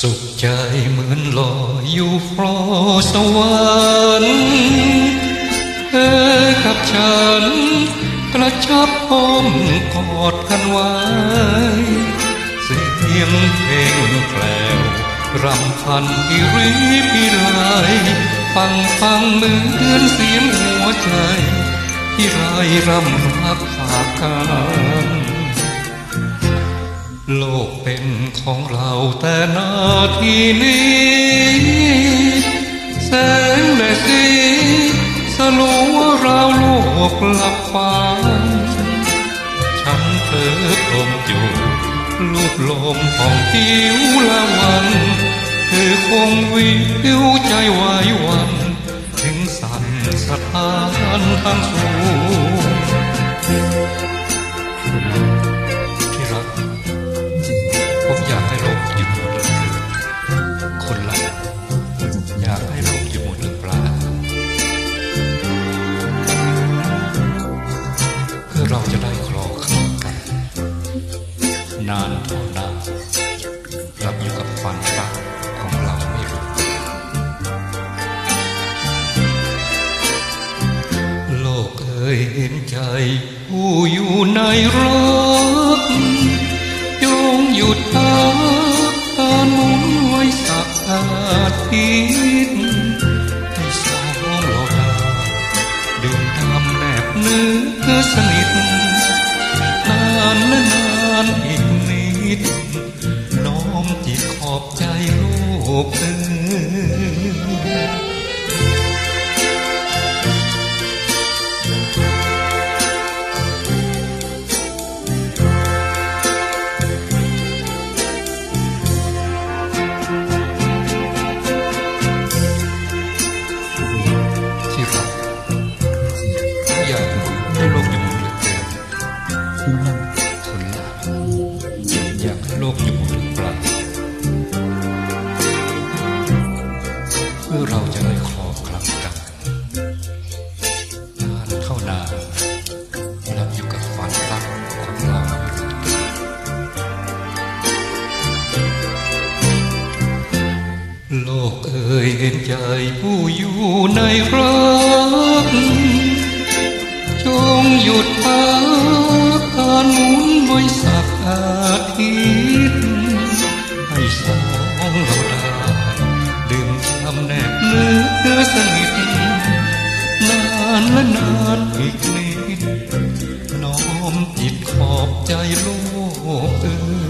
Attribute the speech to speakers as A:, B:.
A: สุขใจเหมือนลอยอยู่ฟลอสวรรค์เธอกับฉัน กระชับอ้อมกอดกันไว้ เสียงเพลงแกลวรำพันพิริพิไรฟังฟังเหมือนเสียงหัวใจ ที่ไรรำรักฝากกัน โลกเป็นของเราแต่นาทีนี้แสงและสีสลัวราโลกหลับฝันฉันเธอกลมอยู่ลูกลมของผิวละวันเธอคงวิวใจไหววัน ถึงสั่นสะท้านทั้งสูง ให้โลกหยุดหมดหรือเปล่า เพื่อเราจะได้คลอเข้ากัน นานเท่านานรับอยู่กับฝันรักของเราไม่รู้ โลกเอ่ยเห็นใจ ผู้อยู่ในรักจงหยุดพัก เนื้อสนิทนานและนานอีก พื่อเราจะได้คลอคลังกันนานเท่านานรับอยู่กับฝันรักของเราโลกเอ่ยเห็นใจผู้อยู่ในรักจงหยุดพักการหมุนไว้สักอาทิตย์ อสนิทนานและนานอีกนิดน้อมจิตขอบใจโลกเอ่ย